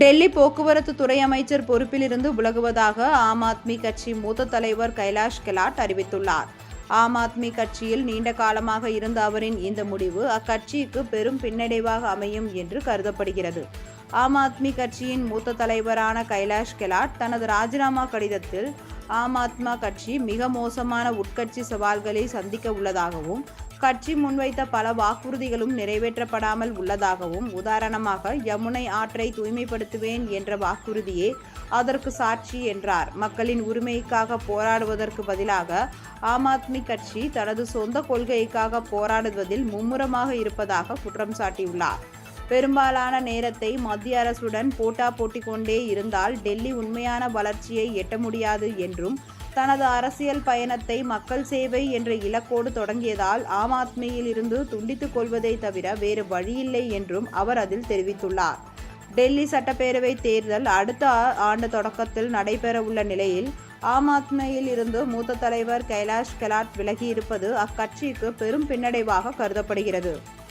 டெல்லி போக்குவரத்து துறை அமைச்சர் பொறுப்பிலிருந்து விலகுவதாக ஆம் ஆத்மி கட்சி மூத்த தலைவர் கைலாஷ் கெலாட் அறிவித்துள்ளார். ஆம் ஆத்மி கட்சியில் நீண்ட காலமாக இருந்த அவரின் இந்த முடிவு அக்கட்சிக்கு பெரும் பின்னடைவாக அமையும் என்று கருதப்படுகிறது. ஆம் ஆத்மி கட்சியின் மூத்த தலைவரான கைலாஷ் கெலாட் தனது ராஜினாமா கடிதத்தில் ஆம் ஆத்மா கட்சி மிக மோசமான உட்கட்சி சவால்களை சந்திக்க உள்ளதாகவும் கட்சி முன்வைத்த பல வாக்குறுதிகளும் நிறைவேற்றப்படாமல் உள்ளதாகவும் உதாரணமாக யமுனை ஆற்றை தூய்மைப்படுத்துவேன் என்ற வாக்குறுதியே அதற்கு சாட்சி என்றார். மக்களின் உரிமைக்காக போராடுவதற்கு பதிலாக ஆம் ஆத்மி கட்சி தனது சொந்த கொள்கைக்காக போராடுவதில் மும்முரமாக இருப்பதாக குற்றம் சாட்டியுள்ளார். பெரும்பாலான நேரத்தை மத்திய அரசுடன் போட்டா போட்டி கொண்டே இருந்தால் டெல்லி உண்மையான வளர்ச்சியை எட்ட முடியாது என்றும் தனது அரசியல் பயணத்தை மக்கள் சேவை என்ற இலக்கோடு தொடங்கியதால் ஆம் ஆத்மியில் இருந்து துண்டித்துக் கொள்வதை தவிர வேறு வழியில்லை என்றும் அவர் அதில் தெரிவித்துள்ளார். டெல்லி சட்டப்பேரவை தேர்தல் அடுத்த ஆ- ஆண்டு தொடக்கத்தில் நடைபெற உள்ள நிலையில் ஆம் ஆத்மியில் இருந்து மூத்த தலைவர் கைலாஷ் கெலாட் விலகியிருப்பது அக்கட்சிக்கு பெரும் பின்னடைவாக கருதப்படுகிறது.